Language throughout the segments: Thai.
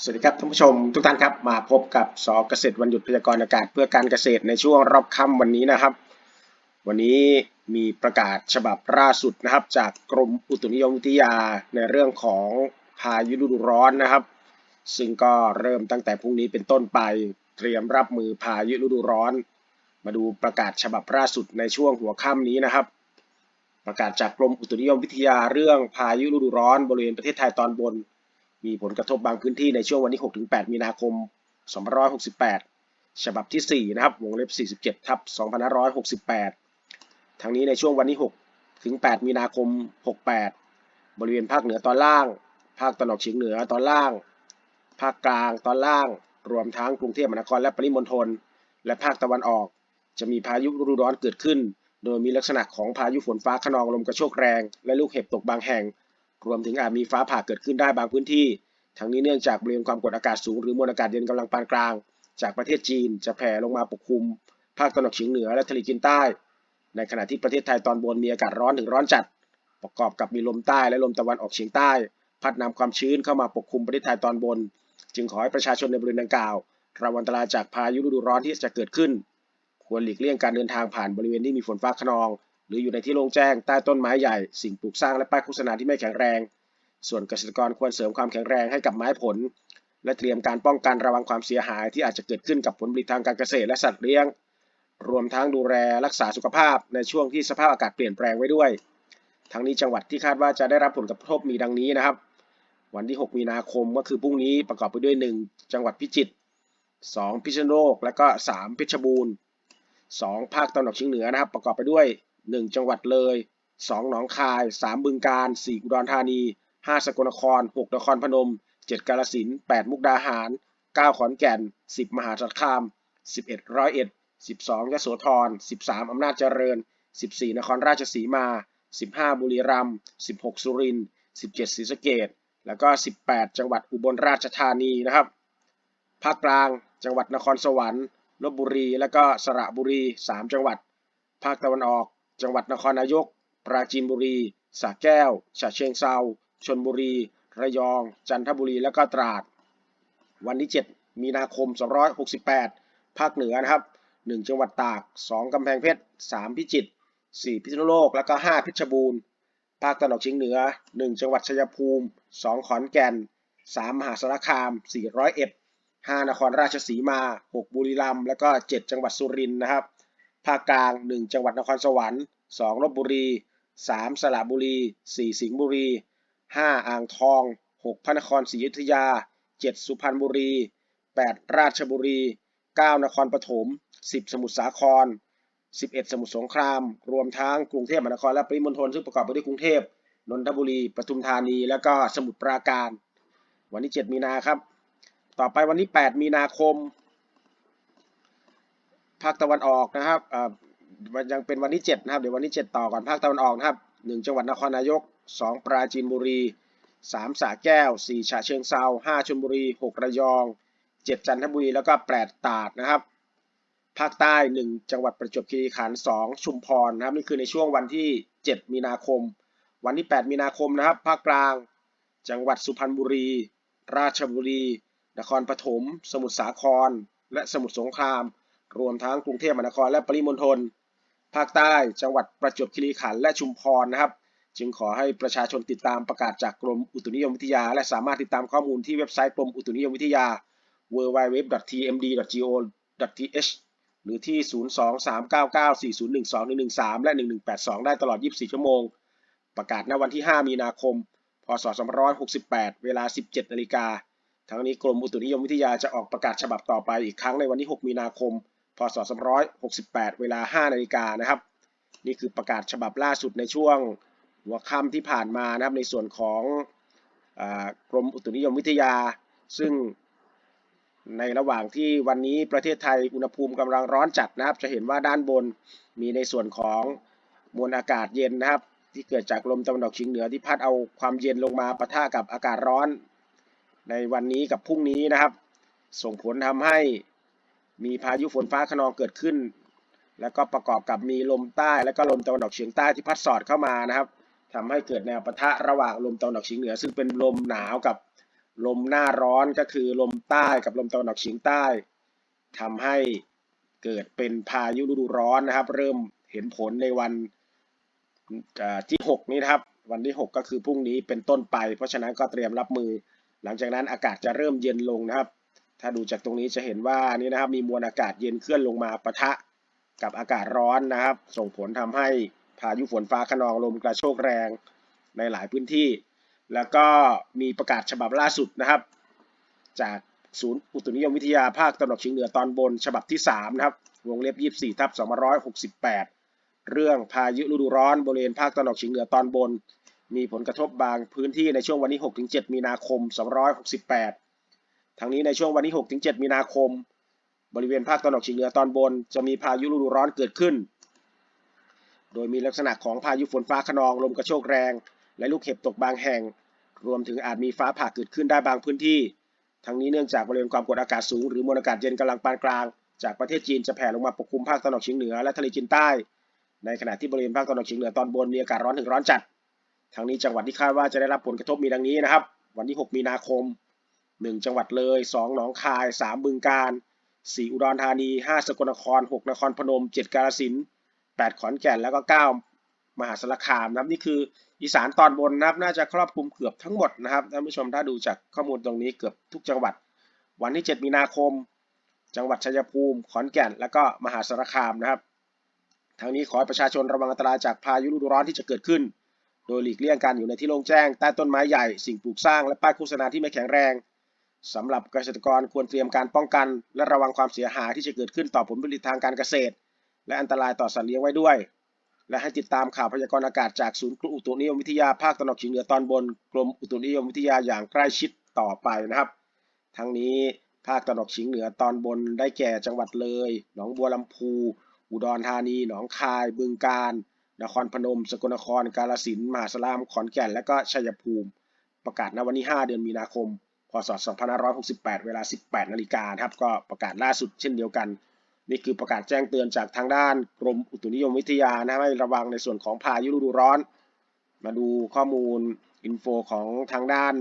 สวัสดีครับท่านผู้ชมทุกท่านครับมาพบกับสอเกษตรวันหยุดพยากรณ์อากาศเพื่อการเกษตรในช่วงรอบค่ำวันนี้นะครับ วันนี้มีประกาศฉบับล่าสุดนะครับ จากกรมอุตุนิยมวิทยาในเรื่องของพายุฤดูร้อนนะครับ ซึ่งก็เริ่มตั้งแต่พรุ่งนี้เป็นต้นไปเตรียมรับมือพายุฤดูร้อน มาดูประกาศฉบับล่าสุดในช่วงหัวค่ำนี้นะครับ ประกาศจากกรมอุตุนิยมวิทยาเรื่องพายุฤดูร้อนบริเวณประเทศไทยตอนบน มีผลกระทบบางพื้นที่ในช่วงวันที่ 6-8 มีนาคม 2568 ฉบับที่ 4 นะครับ วงเล็บ 47 ทับ 2568 ทั้งนี้ในช่วงวันที่ 6-8 มีนาคม 68 บริเวณภาคเหนือตอนล่าง ภาคตะวันออกเฉียงเหนือตอนล่าง ภาคกลางตอนล่าง รวมทั้งกรุงเทพมหานครและปริมณฑล และภาคตะวันออก จะมีพายุฤดูร้อนเกิดขึ้น โดยมีลักษณะของพายุฝนฟ้าขนองลมกระโชกแรง และลูกเห็บตกบางแห่ง รวมถึงอาจมีฟ้าผ่าเกิดขึ้นได้บางพื้นที่ ทั้งนี้เนื่องจากบริเวณความกดอากาศสูงหรือมวลอากาศเย็นกำลังปานกลาง จากประเทศจีนจะแผ่ลงมาปกคลุม ภาคตะวันออกเฉียงเหนือและทะเลจีนใต้ ในขณะที่ประเทศไทยตอนบนมีอากาศร้อนถึงร้อนจัด ประกอบกับมีลมใต้และลมตะวันออกเฉียงใต้ พัดนำความชื้นเข้ามาปกคลุมประเทศไทยตอนบน จึงขอให้ประชาชนในบริเวณดังกล่าวระวังอันตรายจากพายุฤดูร้อนที่จะเกิดขึ้น ควรหลีกเลี่ยงการเดินทางผ่านบริเวณที่มีฝนฟ้าขนอง รืออยู่ในที่โล่งแจ้งใต้ต้นไม้ใหญ่ สิ่งปลูกสร้างและป้ายโฆษณาที่ไม่แข็งแรง ส่วนเกษตรกรควรเสริมความแข็งแรงให้กับไม้ผล และเตรียมการป้องกันระวังความเสียหายที่อาจจะเกิดขึ้นกับผลผลิตทางการเกษตรและสัตว์เลี้ยง รวมทั้งดูแลรักษาสุขภาพในช่วงที่สภาพอากาศเปลี่ยนแปลงไว้ด้วย ทั้งนี้จังหวัดที่คาดว่าจะได้รับผลกระทบมีดังนี้นะครับ วันที่ 6 มีนาคมก็คือพรุ่งนี้ประกอบไปด้วย 1 จังหวัดพิจิตร 2 พิษณุโลก และก็ 3 เพชรบูรณ์ 2 ภาคตะวันออกเฉียงเหนือนะครับ ประกอบไปด้วย 1 จังหวัดเลย 2 หนองคาย 3 บึงกาฬ4อุดรธานี 5 สกลนคร 6 นครพนม 7 กาฬสินธุ์8มุกดาหาร 9 ขอนแก่น 10 มหาสารคาม 11 ร้อยเอ็ด 12ยโสธร 13 อำนาจเจริญ 14 นครราชสีมา 15 บุรีรัมย์ 16 สุรินทร์ 17 ศรีสะเกษแล้วก็ 18 จังหวัดอุบลราชธานีนะครับ ภาคกลาง จังหวัดนครสวรรค์ลบบุรี และก็สระบุรี 3 จังหวัด ภาคตะวันออก จังหวัดนครนายก ปราจีนบุรีสระแก้ว ฉะเชิงเซาชลบุรี ระยอง จันทบุรี และก็ตราด วันที่ 7 มีนาคม 268 ภาคเหนือนะครับ 1 จังหวัดตาก 2 กำแพงเพชร 3 พิจิตร 4 พิษณุโลก แล้วก็5เพชรบูรณ์ ภาคตะวันออกเฉียงเหนือ 1 จังหวัดชัยภูมิ 2 ขอนแก่น 3 มหาสารคาม 4 ร้อยเอ็ด 5 นครราชสีมา 6 บุรีรัมย์ แล้วก็ 7 จังหวัดสุรินทร์นะครับ ภาคกลาง 1 จังหวัดนครสวรรค์ 2ลบบุรี 3 สระบุรี 4 สิงห์บุรี 5 อ่างทอง 6 พระนครศรีอยุธยา 7 สุพรรณบุรี 8 ราชบุรี 9 นครปฐม 10 สมุทรสาคร 11 สมุทรสงคราม รวมทั้งกรุงเทพมหานครและปริมณฑลซึ่งประกอบไปด้วยกรุงเทพนนทบุรีปทุมธานี แล้วก็สมุทรปราการ วันที่ 7 มีนาครับ ต่อไปวันที่ 8 มีนาคม ภาคตะวันออกนะครับมันยังเป็นวันที่7นะครับเดี๋ยววันที่ 7 ต่อก่อนภาคตะวันออกนะครับ 1 จังหวัดนครนายก 2 ปราจีนบุรี 3 สระแก้ว 4 ฉะเชิงเซา5ชลบุรี 6 ระยอง 7 จันทบุรี แล้วก็ 8 ตาดนะครับ ภาคใต้ 1 จังหวัดประจวบคีรีขันธ์2ชุมพรนะครับนี่คือในช่วงวันที่ 7 มีนาคม วันที่ 8 มีนาคมนะครับ ภาคกลาง จังหวัดสุพรรณบุรี ราชบุรี นครปฐม สมุทรสาคร และสมุทรสงคราม รวมทั้งกรุงเทพมหานครและปริมณฑลภาคใต้ จังหวัดประจวบคีรีขันธ์และชุมพรนะครับ จึงขอให้ประชาชนติดตามประกาศจากกรมอุตุนิยมวิทยา และสามารถติดตามข้อมูลที่เว็บไซต์กรมอุตุนิยมวิทยา www.tmd.go.th หรือที่ 023994012-113และ 1182 ได้ตลอด 24 ชั่วโมง ประกาศณวันที่ 5 มีนาคม พศ 2568 เวลา 17 นาฬิกา ทั้งนี้กรมอุตุนิยมวิทยาจะออกประกาศฉบับต่อไปอีกครั้งในวันที่ 6 มีนาคม พศ2568 เวลา 5 นาฬิกานะครับ นี่คือประกาศฉบับล่าสุดในช่วงหัวค่ำที่ผ่านมานะครับ ในส่วนของอกรมอุตุนิยมวิทยา ซึ่งในระหว่างที่วันนี้ประเทศไทยอุณหภูมิกำลังร้อนจัดนะครับ จะเห็นว่าด้านบนมีในส่วนของมวลอากาศเย็นนะครับ ที่เกิดจากลมตะวันออกเฉียงเหนือที่พัดเอาความเย็นลงมาปะทะกับอากาศร้อน ในวันนี้กับพรุ่งนี้นะครับ ส่งผลทำให้ มีพายุฝนฟ้าขนองเกิดขึ้น แล้วก็ประกอบกับมีลมใต้ และก็ลมตะวันออกเฉียงใต้ที่พัดสอดเข้ามานะครับทำให้เกิดแนวปะทะระหว่างลมตะวันออกเฉียงเหนือ ซึ่งเป็นลมหนาวกับลมหน้าร้อนก็คือลมใต้กับลมตะวันออกเฉียงใต้ทำให้เกิดเป็นพายุฤดูร้อนนะครับ เริ่มเห็นผลในวันที่ 6 นี้นะครับ วันที่ 6 ก็คือพรุ่งนี้เป็นต้นไป เพราะฉะนั้นก็เตรียมรับมือ หลังจากนั้นอากาศจะเริ่มเย็นลงนะครับ ถ้าดูจากตรงนี้จะเห็นว่านี่นะครับมีมวลอากาศเย็นเคลื่อนลงมาปะทะกับอากาศร้อนนะครับ ส่งผลทำให้พายุฝนฟ้าขนองลมกระโชกแรงในหลายพื้นที่ แล้วก็มีประกาศฉบับล่าสุดนะครับ จากศูนย์อุตุนิยมวิทยาภาคตะวันออกเฉียงเหนือตอนบนฉบับที่ 3 นะครับ วงเล็บ 24ทับ268 เรื่องพายุฤดูร้อนบริเวณภาคตะวันออกเฉียงเหนือตอนบน มีผลกระทบบางพื้นที่ในช่วงวันที่6-7 มีนาคม 268 ทั้งนี้ในช่วงวันที่6-7มีนาคม บริเวณภาคตะวันออกเฉียงเหนือตอนบน จะมีพายุฤดูร้อนเกิดขึ้น โดยมีลักษณะของพายุฝนฟ้าขนองลมกระโชกแรง และลูกเห็บตกบางแห่ง รวมถึงอาจมีฟ้าผ่าเกิดขึ้นได้บางพื้นที่ ทั้งนี้เนื่องจากบริเวณความกดอากาศสูงหรือมวลอากาศเย็นกำลังปานกลาง จากประเทศจีนจะแผ่ลงมาปกคลุมภาคตะวันออกเฉียงเหนือและทะเลจีนใต้ ในขณะที่บริเวณภาคตะวันออกเฉียงเหนือตอนบนมีอากาศร้อนถึงร้อนจัดทั้งนี้จังหวัดที่คาดว่าจะได้รับผลกระทบมีดังนี้นะครับ วันที่ 6 มีนาคม 1 จังหวัดเลย 2 หนองคาย 3 บึงกาฬ4อุดรธานี 5 สกลนคร 6 นครพนม 7 กาฬสินธุ์8 ขอนแก่นแล้วก็ 9 มหาสารคามนะครับนี่คืออีสานตอนบนนะครับน่าจะครอบคลุมเกือบทั้งหมดนะครับท่านผู้ชมถ้าดูจากข้อมูลตรงนี้เกือบทุกจังหวัด วันที่ 7 มีนาคม จังหวัดชัยภูมิ ขอนแก่น แล้วก็มหาสารคามนะครับทั้งนี้ขอให้ประชาชนระวังอันตรายจากพายุฤดูร้อนที่จะเกิดขึ้น โดยหลีกเลี่ยงการอยู่ในที่โล่งแจ้งใต้ต้นไม้ใหญ่ สิ่งปลูกสร้างและป้ายโฆษณาที่ไม่แข็งแรง สำหรับเกษตรกรควรเตรียมการป้องกัน และระวังความเสียหายที่จะเกิดขึ้นต่อผลผลิตทางการเกษตร และอันตรายต่อสัตว์เลี้ยงไว้ด้วย และให้ติดตามข่าวพยากรณ์อากาศจากศูนย์อุตุนิยมวิทยาภาคตะวันออกเฉียงเหนือตอนบน กรมอุตุนิยมวิทยาอย่างใกล้ชิดต่อไปนะครับ ทั้งนี้ภาคตะวันออกเฉียงเหนือตอนบนได้แก่จังหวัดเลย หนองบัวลำพู อุดรธานี หนองคาย บึงกาฬ นครพนม สกลนคร กาฬสินธุ์ มหาสารคาม ขอนแก่น และก็ชัยภูมิ ประกาศณวันที่ 5 เดือนมีนาคม พศ 2568 เวลา 18 นาฬิกาครับ ก็ประกาศล่าสุดเช่นเดียวกัน นี่คือประกาศแจ้งเตือนจากทางด้านกรมอุตุนิยมวิทยานะให้ระวังในส่วนของพายุฤดูร้อน มาดูข้อมูลอินโฟของทางด้าน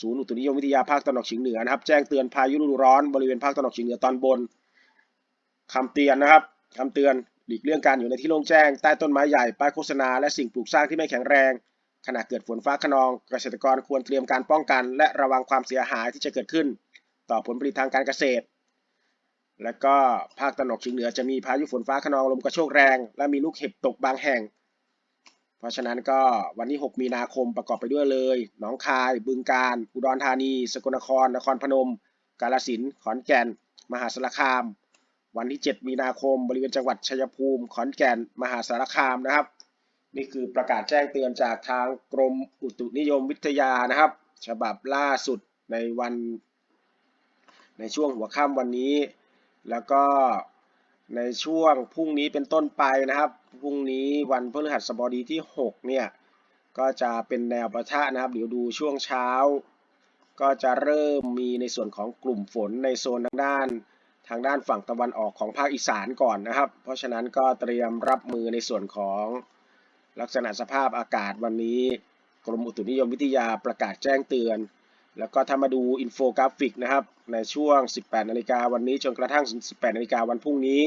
ศูนย์อุตุนิยมวิทยาภาคตะวันออกเฉียงเหนือนะครับ แจ้งเตือนพายุฤดูร้อนบริเวณภาคตะวันออกเฉียงเหนือตอนบนคำเตือนนะครับคำเตือนหลีกเลี่ยงการอยู่ในที่โล่งแจ้งใต้ต้นไม้ใหญ่ป้ายโฆษณาและสิ่งปลูกสร้างที่ไม่แข็งแรง ขณะเกิดฝนฟ้าขนอง เกษตรกรควรเตรียมการป้องกัน และระวังความเสียหายที่จะเกิดขึ้น ต่อผลผลิตทางการเกษตร และก็ภาคตะวันออกเฉียงเหนือจะมีพายุฝนฟ้าขนองลมกระโชกแรง และมีลูกเห็บตกบางแห่ง เพราะฉะนั้นก็วันที่ 6 มีนาคมประกอบไปด้วยเลย หนองคาย บึงกาฬอุดรธานี สกลนคร นครพนม กาฬสินธุ์ขอนแก่น มหาสารคาม วันที่ 7 มีนาคม บริเวณจังหวัดชัยภูมิ ขอนแก่น มหาสารคามนะครับ นี่คือประกาศแจ้งเตือนจากทางกรมอุตุนิยมวิทยานะครับ ฉบับล่าสุดในวันในช่วงหัวค่ำวันนี้ แล้วก็ในช่วงพรุ่งนี้เป็นต้นไปนะครับ พรุ่งนี้วันพฤหัสบดีที่ 6 เนี่ย ก็จะเป็นแนวประทะนะครับ เดี๋ยวดูช่วงเช้า ก็จะเริ่มมีในส่วนของกลุ่มฝนในโซนทางด้านทางด้านฝั่งตะวันออกของภาคอีสานก่อนนะครับ เพราะฉะนั้นก็เตรียมรับมือในส่วนของ ลักษณะสภาพอากาศวันนี้ กรมอุตุนิยมวิทยาประกาศแจ้งเตือน แล้วก็ถ้ามาดูอินโฟกราฟิกนะครับ ในช่วง 18 นาฬิกาวันนี้จนกระทั่ง 18 นาฬิกาวันพรุ่งนี้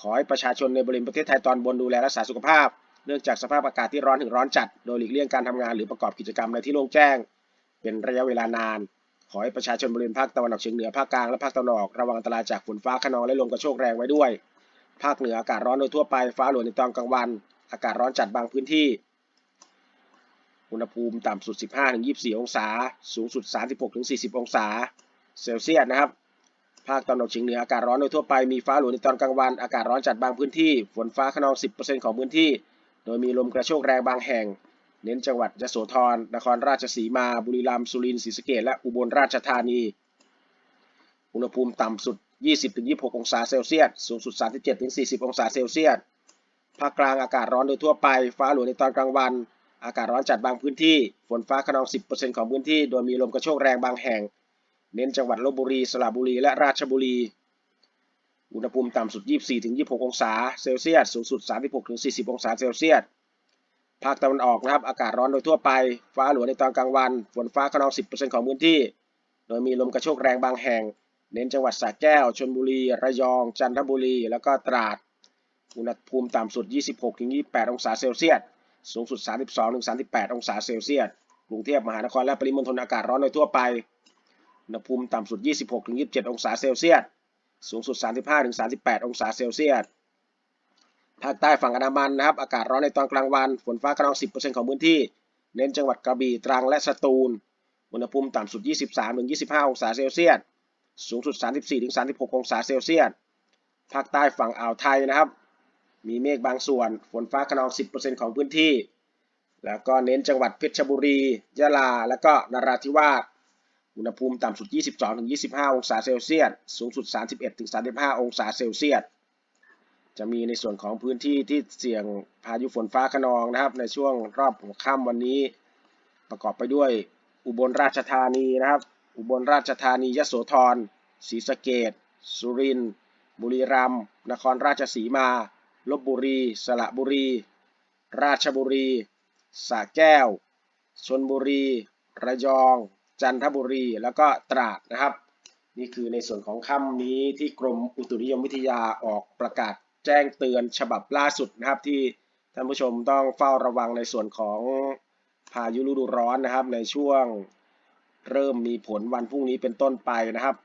ขอให้ประชาชนในบริเวณประเทศไทยตอนบนดูแลรักษาสุขภาพ เนื่องจากสภาพอากาศที่ร้อนถึงร้อนจัด โดยหลีกเลี่ยงการทำงานหรือประกอบกิจกรรมในที่โล่งแจ้ง เป็นระยะเวลานาน ขอให้ประชาชนบริเวณภาคตะวันออกเฉียงเหนือภาคกลางและภาคตะวันออกระวังอันตรายจากฝนฟ้าขนองและลมกระโชกแรงไว้ด้วย ภาคเหนืออากาศร้อนโดยทั่วไปฟ้าหลวในตอนกลางวัน อากาศร้อนจัดบางพื้นที่ อุณหภูมิต่ำสุด 15-24 องศา สูงสุด 36-40 องศาเซลเซียสนะครับ ภาคตะวันออกเฉียงเหนืออากาศร้อนโดยทั่วไปมีฟ้าหลวในตอนกลางวันอากาศร้อนจัดบางพื้นที่ ฝนฟ้าขนอง 10%ของพื้นที่ โดยมีลมกระโชกแรงบางแห่ง เน้นจังหวัดยโสธร นครราชสีมา บุรีรัมย์ สุรินทร์ ศรีสะเกษและอุบลราชธานี อุณหภูมิต่ำสุด 20-26 องศาเซลเซียส สูงสุด 37-40 องศาเซลเซียส ภาคกลางอากาศร้อนโดยทั่วไป ฟ้าหลวในตอนกลางวัน อากาศร้อนจัดบางพื้นที่ ฝนฟ้าขนอง 10%ของพื้นที่ โดยมีลมกระโชกแรงบางแห่ง เน้นจังหวัดลบบุรี สระบุรี และราชบุรี อุณหภูมิต่ำสุด 24-26 องศาเซลเซียส สูงสุด 36-40 องศาเซลเซียส ภาคตะวันออกนะครับ อากาศร้อนโดยทั่วไป ฟ้าหลวในตอนกลางวัน ฝนฟ้าขนอง 10%ของพื้นที่ โดยมีลมกระโชกแรงบางแห่ง เน้นจังหวัดสระแก้ว ชลบุรี ระยอง จันทบุรี แล้วก็ตราด อุณหภูมิต่ำสุด 26-28 องศาเซลเซียส สูงสุด 32-38 องศาเซลเซียส กรุงเทพมหานครและปริมณฑลอากาศร้อนโดยทั่วไป อุณหภูมิต่ำสุด 26-27 องศาเซลเซียส สูงสุด 35-38 องศาเซลเซียส ภาคใต้ฝั่งอันดามันนะครับ อากาศร้อนในตอนกลางวัน ฝนฟ้าขนอง 10%ของพื้นที่ เน้นจังหวัดกระบี่ ตรัง และสตูล อุณหภูมิต่ำสุด 23-25 องศาเซลเซียส สูงสุด 34-36 องศาเซลเซียสภาคใต้ฝั่งอ่าวไทยนะครับ มีเมฆบางส่วน ฝนฟ้าขนอง 10%ของพื้นที่ แล้วก็เน้นจังหวัดเพชรบุรี ยะลา และก็นราธิวาส อุณหภูมิต่ำสุด 22-25 องศาเซลเซียส สูงสุด 31-35 องศาเซลเซียส จะมีในส่วนของพื้นที่ที่เสี่ยงพายุฝนฟ้าขนองนะครับ ในช่วงรอบหัวค่ำวันนี้ ประกอบไปด้วยอุบลราชธานีนะครับ อุบลราชธานียโสธร ศรีสะเกดสุรินทร์ บุรีรัมย์ นครราชสีมา ลบบุรี สระบุรี ราชบุรีสระแก้ว ชนบุรี ระยอง จันทบุรี แล้วก็ตราดนะครับ นี่คือในส่วนของค่ำนี้ที่กรมอุตุนิยมวิทยาออกประกาศแจ้งเตือนฉบับล่าสุดนะครับที่ท่านผู้ชมต้องเฝ้าระวังในส่วนของพายุฤดูร้อนนะครับ ในช่วงเริ่มมีผลวันพรุ่งนี้เป็นต้นไปนะครับ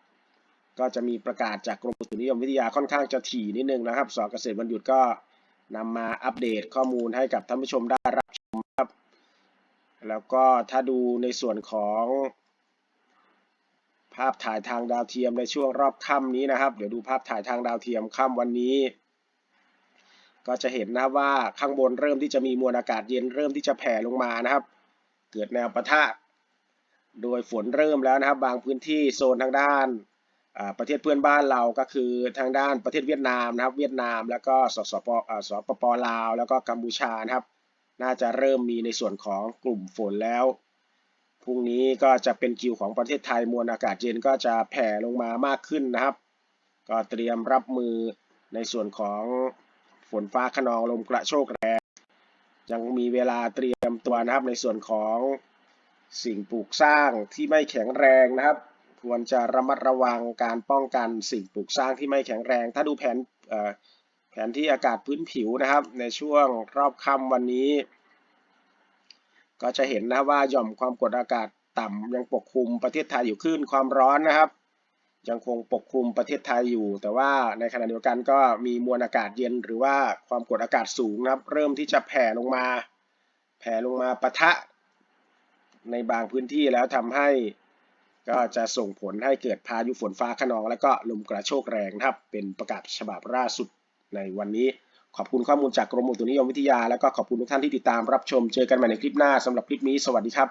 ก็จะมีประกาศจากกรมอุตุนิยมวิทยาค่อนข้างจะถี่นิดนึงนะครับสอเกษตรวันหยุดก็นำมาอัปเดตข้อมูลให้กับท่านผู้ชมได้รับชมครับ แล้วก็ถ้าดูในส่วนของภาพถ่ายทางดาวเทียมในช่วงรอบค่ำนี้นะครับ เดี๋ยวดูภาพถ่ายทางดาวเทียมค่ำวันนี้ ก็จะเห็นนะว่าข้างบนเริ่มที่จะมีมวลอากาศเย็นเริ่มที่จะแผ่ลงมานะครับ เกิดแนวปะทะ โดยฝนเริ่มแล้วนะครับ บางพื้นที่โซนทางด้าน ประเทศเพื่อนบ้านเราก็คือทางด้านประเทศเวียดนามนะครับ เวียดนามแล้วก็สสปอ่าสปปลาว แล้วก็กัมพูชานะครับ น่าจะเริ่มมีในส่วนของกลุ่มฝนแล้วพรุ่งนี้ก็จะเป็นคิวของประเทศไทยมวลอากาศเย็นก็จะแผ่ลงมามากขึ้นนะครับ ก็เตรียมรับมือในส่วนของฝนฟ้าขนองลมกระโชกแรงยังมีเวลาเตรียมตัวนะครับในส่วนของสิ่งปลูกสร้างที่ไม่แข็งแรงนะครับ ควรจะระมัดระวังการป้องกันสิ่งปลูกสร้างที่ไม่แข็งแรง ถ้าดูแผนแผนที่อากาศพื้นผิวนะครับ ในช่วงรอบค่ำวันนี้ ก็จะเห็นนะว่าหย่อมความกดอากาศต่ำยังปกคลุมประเทศไทยอยู่ขึ้นความร้อนนะครับ ยังคงปกคลุมประเทศไทยอยู่ แต่ว่าในขณะเดียวกันก็มีมวลอากาศเย็น หรือว่าความกดอากาศสูงนะครับ เริ่มที่จะแผ่ลงมา แผ่ลงมาปะทะในบางพื้นที่แล้วทำให้ ก็จะส่งผลให้เกิดพายุฝนฟ้าขนอง และก็ลมกระโชกแรงนะครับ เป็นประกาศฉบับล่าสุดในวันนี้ ขอบคุณข้อมูลจากกรมอุตุนิยมวิทยา และก็ขอบคุณทุกท่านที่ติดตามรับชม เจอกันใหม่ในคลิปหน้าสำหรับคลิปนี้ สวัสดีครับ